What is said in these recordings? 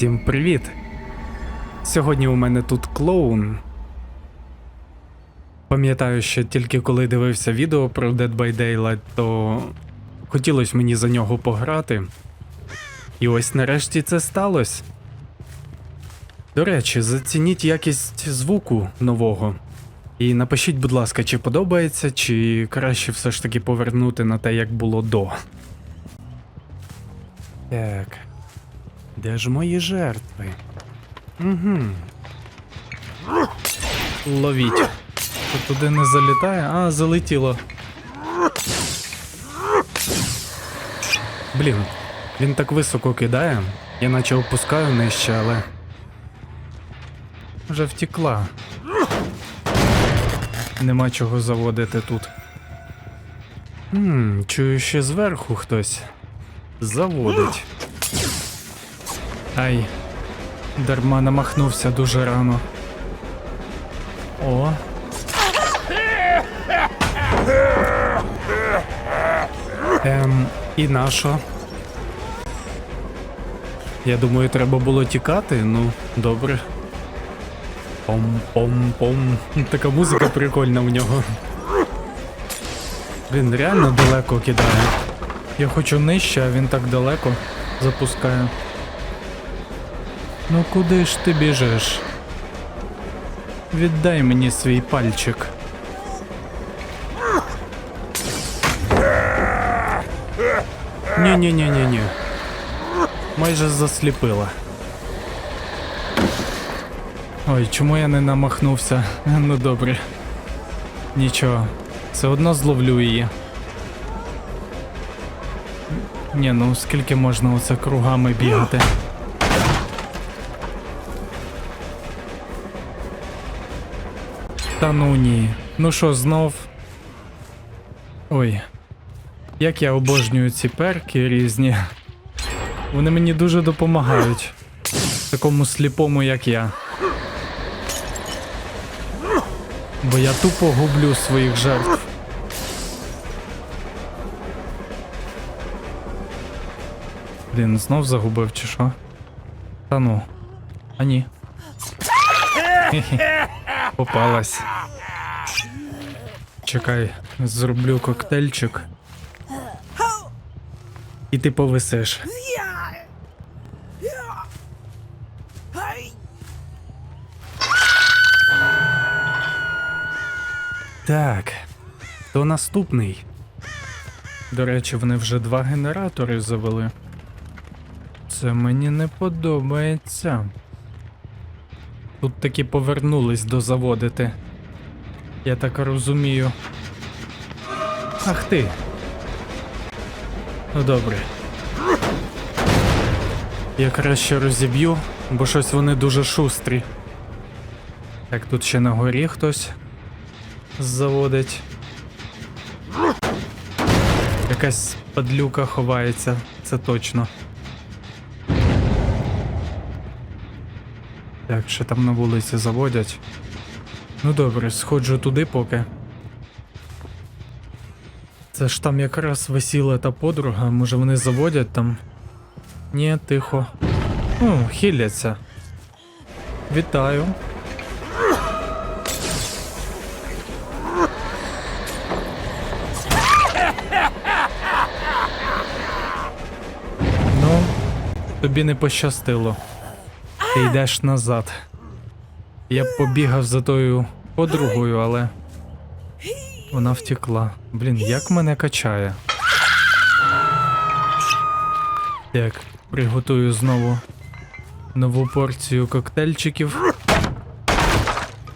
Всім привіт! Сьогодні у мене тут клоун. Пам'ятаю, що тільки коли дивився відео про Dead by Daylight, то хотілося мені за нього пограти. І ось нарешті це сталося. До речі, зацініть якість звуку нового. І напишіть, будь ласка, чи подобається, чи краще все ж таки повернути на те, як було до. Так. Де ж мої жертви? Угу. Ловіть. Тут туди не залітає? А, залетіло. Блін, він так високо кидає. Я наче опускаю нижче, але. Вже втекла. Нема чого заводити тут. Ммм, чую ще зверху хтось. Заводить. Ай. Дарма намахнувся дуже рано. О. Ем, і нашо? Я думаю, треба було тікати, ну, добре. Пом-пом-пом. Така музика прикольна в нього. Він реально далеко кидає. Я хочу нижче, а він так далеко запускає. Ну куди ж ти біжиш? Віддай мені свій пальчик. Ні-ні-ні-ні-ні. Майже засліпила. Ой, чому я не намахнувся? Ну добре. Нічого. Все одно зловлю її. Ні, ну скільки можна оце кругами бігати? Та ну ні. Ну що, знов. Ой. Як я обожнюю ці перки різні. Вони мені дуже допомагають. Такому сліпому, як я. Бо я тупо гублю своїх жертв. Блін, знов загубив чи що? Та ну. А ні. Хе-хе. Попалась. Чекай, зроблю коктейльчик. І ти повисиш. Так, то наступний. До речі, вони вже два генератори завели. Це мені не подобається. Тут таки повернулись дозаводити. Я так розумію. Ах ти. Ну добре. Я краще розіб'ю, бо щось вони дуже шустрі. Так, тут ще на горі хтось заводить. Якась падлюка ховається, це точно. Так, ще там на вулиці заводять. Ну добре, сходжу туди поки. Це ж там якраз весіла та подруга, може вони заводять там. Ні, тихо. О, хиляться. Вітаю. Ну, тобі не пощастило. Ти йдеш назад. Я б побігав за тою подругою, але вона втекла. Блін, як мене качає. Так, приготую знову нову порцію коктейльчиків.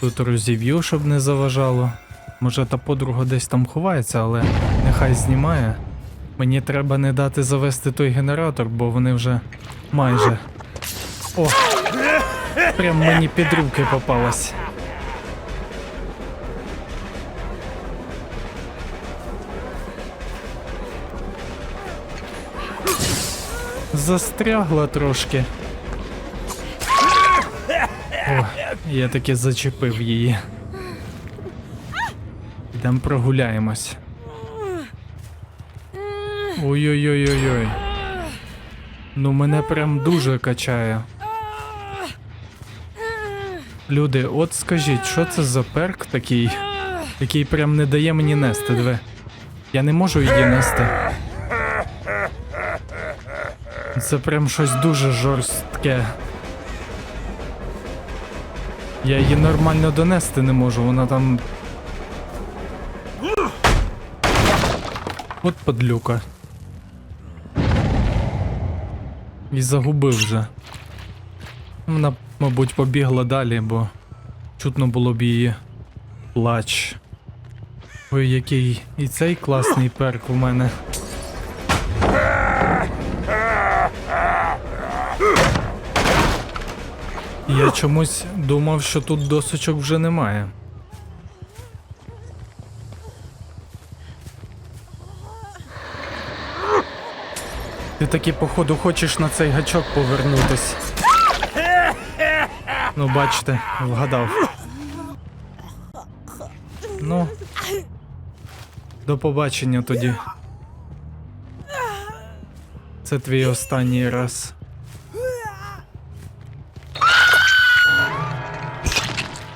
Тут розів'ю, щоб не заважало. Може та подруга десь там ховається, але нехай знімає. Мені треба не дати завести той генератор, бо вони вже майже. О! Прям мені під руки попалась. Застрягла трошки. О, я таки зачепив її. Йдемо прогуляємось. Ой-ой-ой-ой-ой. Ну мене прям дуже качає. Люди, от скажіть, що це за перк такий, який прям не дає мені нести, диви. Я не можу її нести. Це прям щось дуже жорстке. Я її нормально донести не можу, вона там. От подлюка. І загубив вже. Вона, мабуть, побігла далі, бо чутно було б її плач. Ой, який і цей класний перк у мене. Я чомусь думав, що тут досочок вже немає. Ти таки, походу, хочеш на цей гачок повернутись. Ну, бачите, вгадав. Ну. До побачення тоді. Це твій останній раз.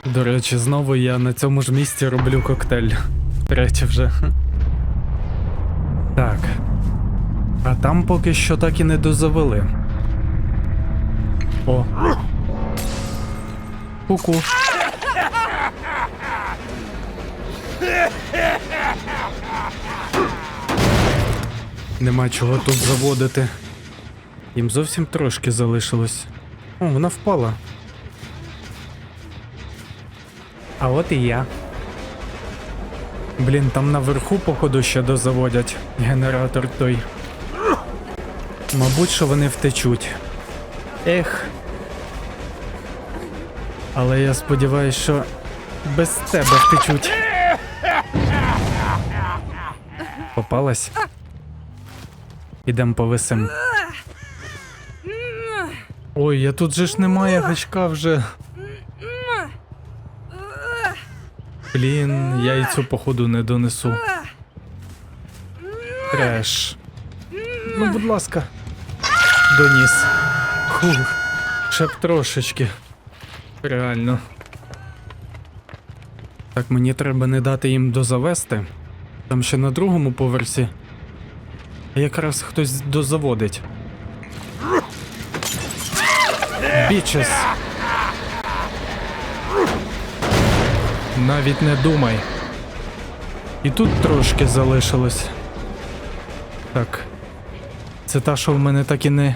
До речі, знову я на цьому ж місці роблю коктейль. Третє вже. Так. А там поки що так і не дозавели. О. Ку-ку. Нема чого тут заводити. Їм зовсім трошки залишилось. О, вона впала. А от і я. Блін, там наверху, походу, ще дозаводять генератор той. Мабуть, що вони втечуть. Ех. Але я сподіваюся, що без тебе втечуть. Попалась? Ідем повисим. Ой, я тут же ж немає гачка вже. Блін, я і цю походу не донесу. Треш. Ну, будь ласка. Доніс. Хух. Ще б трошечки. Реально. Так, мені треба не дати їм дозавести. Там ще на другому поверсі. Якраз хтось дозаводить. Бічес. Навіть не думай. І тут трошки залишилось. Так. Це та, що в мене так і не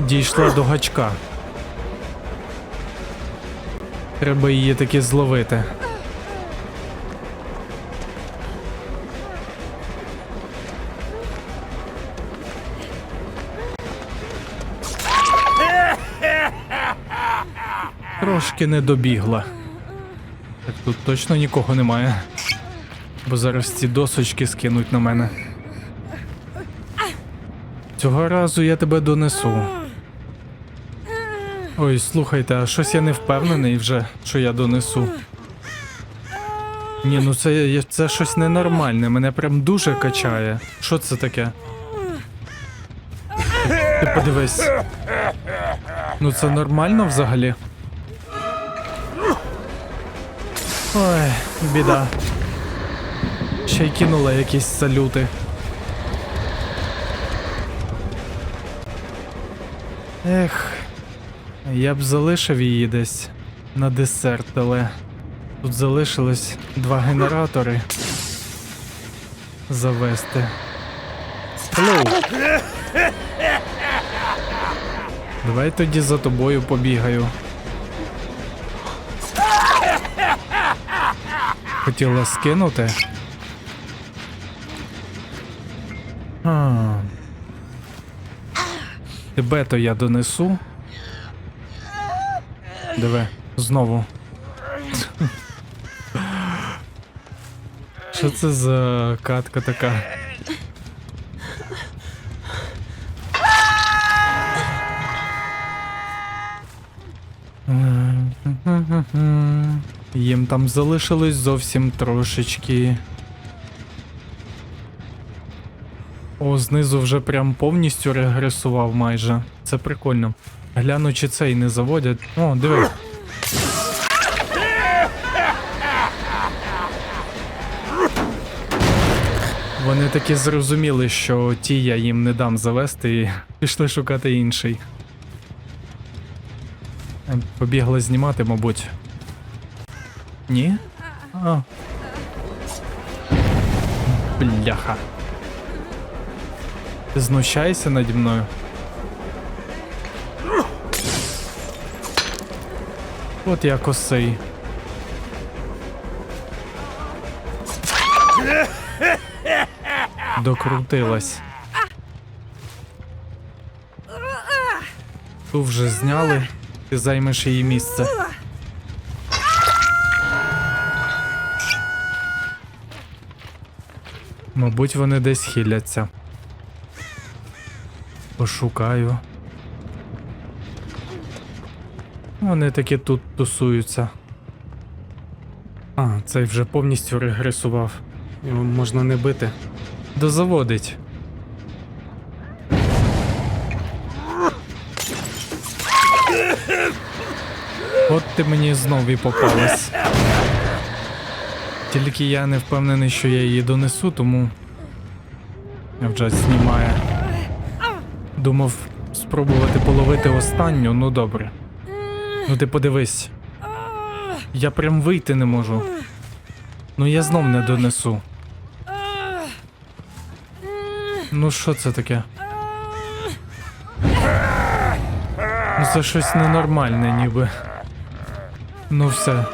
дійшла до гачка. Треба її таки зловити. Трошки не добігла. Так тут точно нікого немає. Бо зараз ці досочки скинуть на мене. Цього разу я тебе донесу. Ой, слухайте, а щось я не впевнений вже, що я донесу. Ні, ну це, це щось ненормальне, мене прям дуже качає. Що це таке? Ти подивись. Ну це нормально взагалі? Ой, біда. Ще й кинула якісь салюти. Ех, я б залишив її десь на десерт, але тут залишилось два генератори завести. Hello. Давай тоді за тобою побігаю. Хотіла скинути. А. Тебе то я донесу. Диви, знову. Що це за катка така? Їм там залишилось зовсім трошечки. О, знизу вже прям повністю регресував майже. Це прикольно. Гляну, чи цей не заводять. О, диви. Вони таки зрозуміли, що ті я їм не дам завести і пішли шукати інший. Е, Побігли знімати, мабуть. Ні? А. Бляха. Ти знущаєшся наді мною? От я косий. Докрутилась. Ту вже зняли, ти займеш її місце. Мабуть, вони десь хиляться. Пошукаю. Вони таки тут тусуються. А, цей вже повністю регресував. Його можна не бити. Дозаводить. От ти мені знов і попалась. Тільки я не впевнений, що я її донесу, тому. Вже знімає. Думав спробувати половити останню, ну добре. Ну ти подивись. Я прям вийти не можу. Ну я знов не донесу. Ну що це таке? Ну це щось ненормальне ніби. Ну все.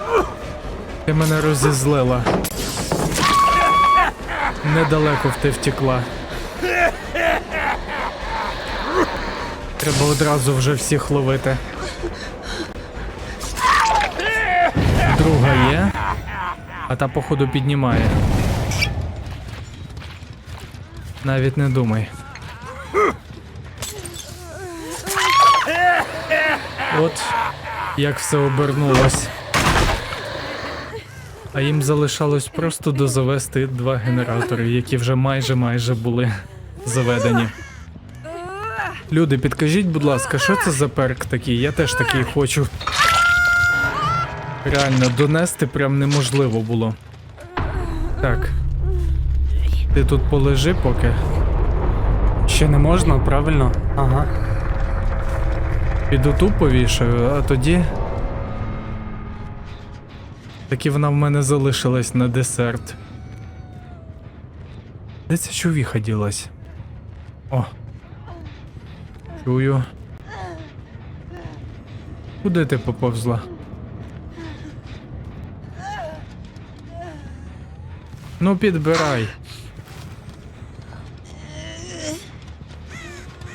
Ти мене розізлила. Недалеко в ти втекла. Треба одразу вже всіх ловити. Друга є, а та походу піднімає. Навіть не думай. От як все обернулось. А їм залишалось просто дозавести два генератори, які вже майже майже були заведені. Люди, підкажіть, будь ласка, що це за перк такий? Я теж такий хочу. Реально, донести прям неможливо було. Так. Ти тут полежи поки. Ще не можна, правильно? Ага. Піду ту повішаю, а тоді. Таки вона в мене залишилась на десерт. Де ця чувіха ділась? О. Чую. Куди ти поповзла? Ну, підбирай.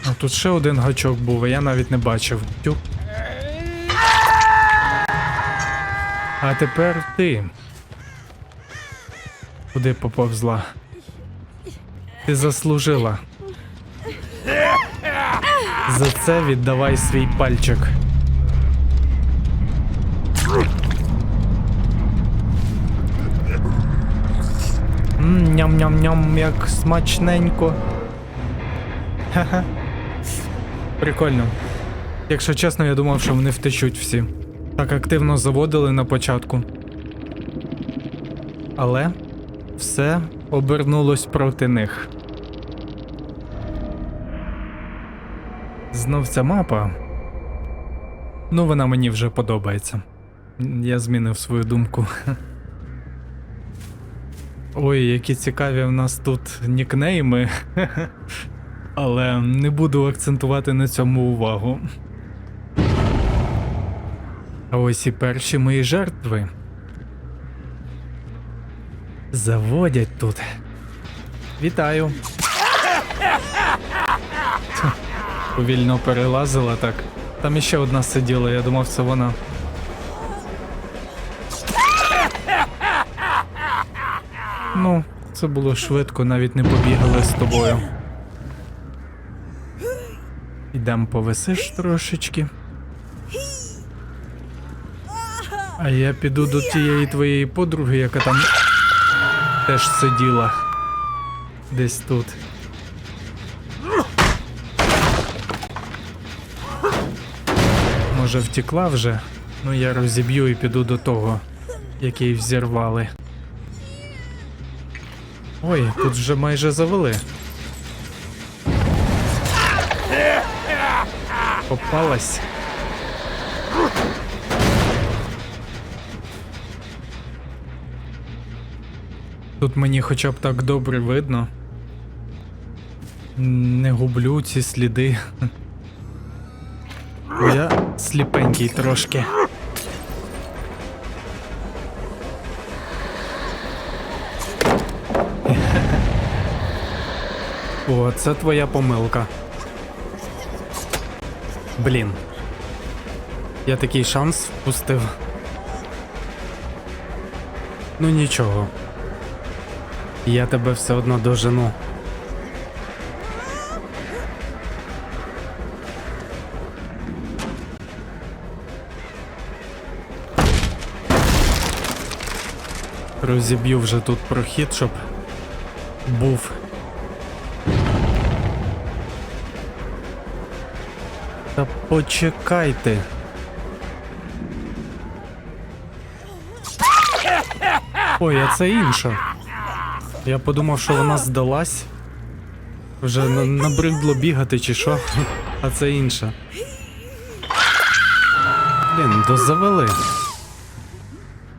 А тут ще один гачок був, а я навіть не бачив. Тюк. А тепер ти. Куди поповзла? Ти заслужила. За це віддавай свій пальчик. Ням-ням-ням, як смачненько. Ха-ха. Прикольно. Якщо чесно, я думав, що вони втечуть всі. Так активно заводили на початку. Але все обернулось проти них. Знов ця мапа. Ну, вона мені вже подобається. Я змінив свою думку. Ой, які цікаві в нас тут нікнейми. Але не буду акцентувати на цьому увагу. А ось і перші мої жертви. Заводять тут. Вітаю. Повільно перелазила так. Там іще одна сиділа, я думав, це вона. Ну, це було швидко, навіть не побігали з тобою. Ідем повисиш трошечки. А я піду до тієї твоєї подруги, яка там теж сиділа. Десь тут. Може втекла вже? Ну я розіб'ю і піду до того, який взірвали. Ой, тут вже майже завели. Попалась. Тут мені хоча б так добре видно. Не гублю ці сліди. Я сліпенький трошки. О, це твоя помилка. Блін. Я такий шанс впустив. Ну нічого. Я тебе все одно дожену. Розіб'ю вже тут прохід, щоб був. Та почекайте. Ой, а це інша. Я подумав, що вона здалась. Вже на- набридло бігати чи що, а це інша. Блін, дозавели.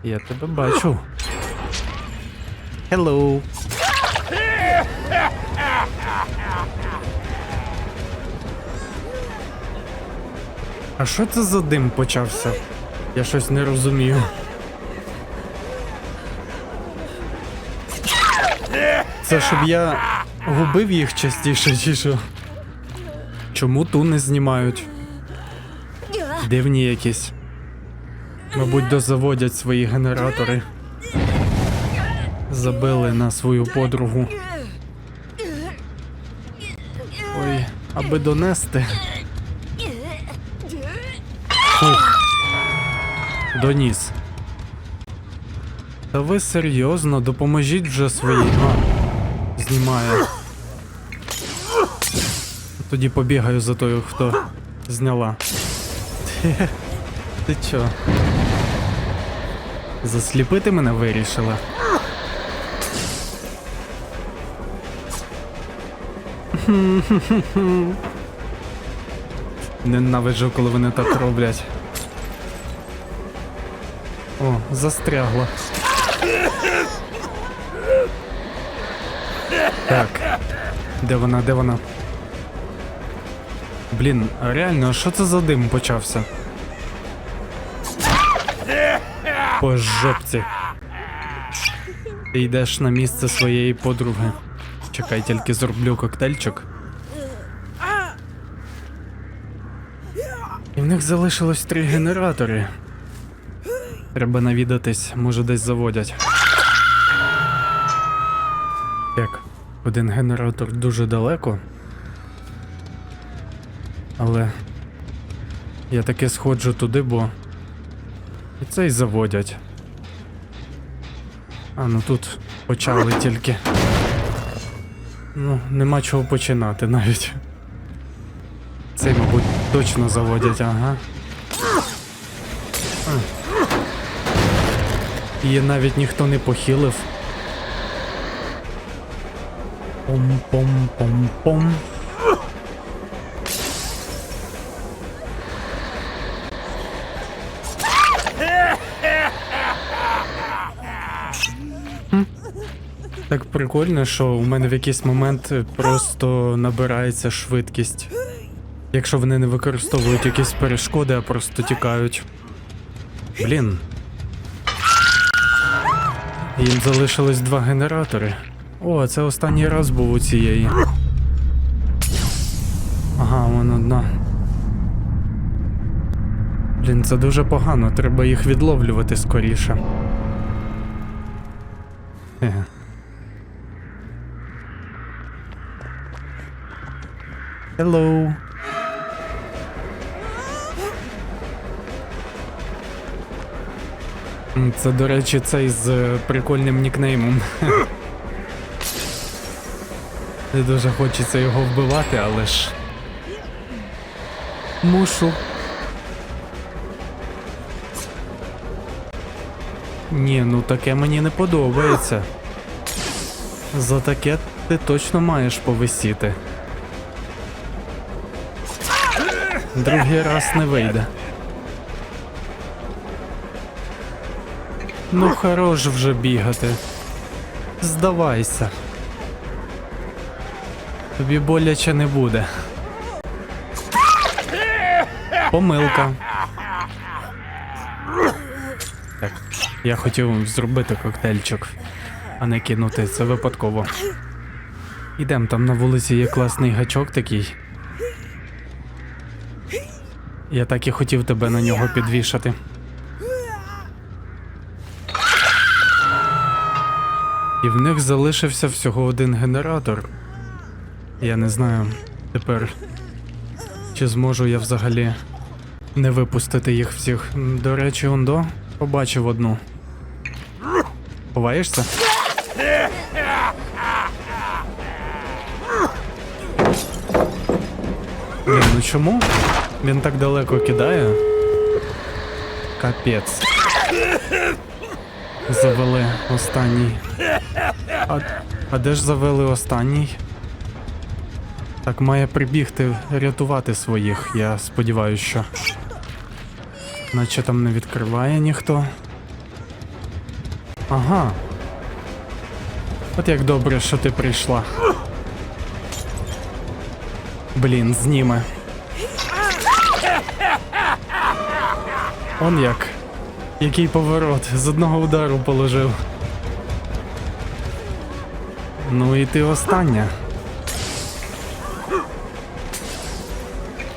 Я тебе бачу. Hello. А що це за дим почався? Я щось не розумію. Це щоб я губив їх частіше, чи що? Чому ту не знімають? Дивні якісь. Мабуть, дозаводять свої генератори. Забили на свою подругу. Ой, аби донести. Фух. Доніс. Та ви серйозно, допоможіть вже своїй. А, знімає. Тоді побігаю за тою, хто зняла. Ти, ти чо? Засліпити мене вирішила? Ненавиджу, коли вони так роблять. О, застрягла. Так. Де вона, де вона? Блін, реально, що це за дим почався? По жопці. Ти йдеш на місце своєї подруги. Чекай, тільки зроблю коктейльчик. І в них залишилось три генератори. Треба навідатись, може десь заводять. Так, один генератор дуже далеко. Але я таки сходжу туди, бо і цей заводять. А, ну тут почали тільки. Ну, нема чого починати навіть. Цей, мабуть, точно заводять, ага. Її навіть ніхто не похилив. Пом-пом-пом-пом. Так прикольно, що у мене в якийсь момент просто набирається швидкість. Якщо вони не використовують якісь перешкоди, а просто тікають. Блін. Їм залишилось два генератори. О, це останній раз був у цієї. Ага, вон одна. Блін, це дуже погано, треба їх відловлювати скоріше. Еге. Hello. Це, до речі, цей з е, прикольним нікнеймом. Не дуже хочеться його вбивати, але ж. Мушу. Ні, ну таке мені не подобається. За таке ти точно маєш повисіти. Другий раз не вийде. Ну хорош вже бігати. Здавайся. Тобі боляче не буде. Помилка. Так, я хотів зробити коктейльчик, а не кинути це випадково. Ідем, там на вулиці є класний гачок такий. Я так і хотів тебе на нього підвішати. І в них залишився всього один генератор. Я не знаю тепер, чи зможу я взагалі не випустити їх всіх. До речі, Ондо побачив одну. Ховаєшся? Ну чому? Він так далеко кидає. Капець. Завели останній. А, а де ж завели останній? Так має прибігти рятувати своїх, я сподіваюся, що. Наче там не відкриває ніхто. Ага. От як добре, що ти прийшла. Блін, зніме. Он як. Який поворот, з одного удару положив. Ну і ти остання.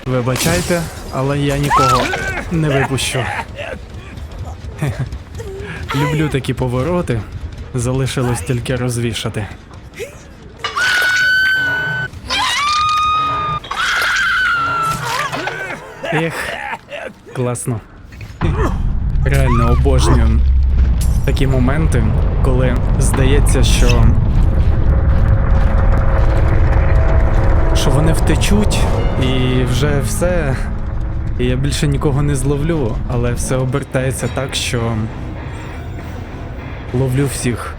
Вибачайте, але я нікого не випущу. Люблю такі повороти. Залишилось тільки розвішати. Ех, класно. Реально обожнюю такі моменти, коли здається, що. що вони втечуть і вже все. І я більше нікого не зловлю, але все обертається так, що ловлю всіх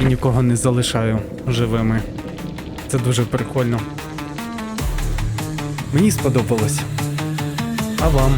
і нікого не залишаю живими. Це дуже прикольно. Мені сподобалось. А вам?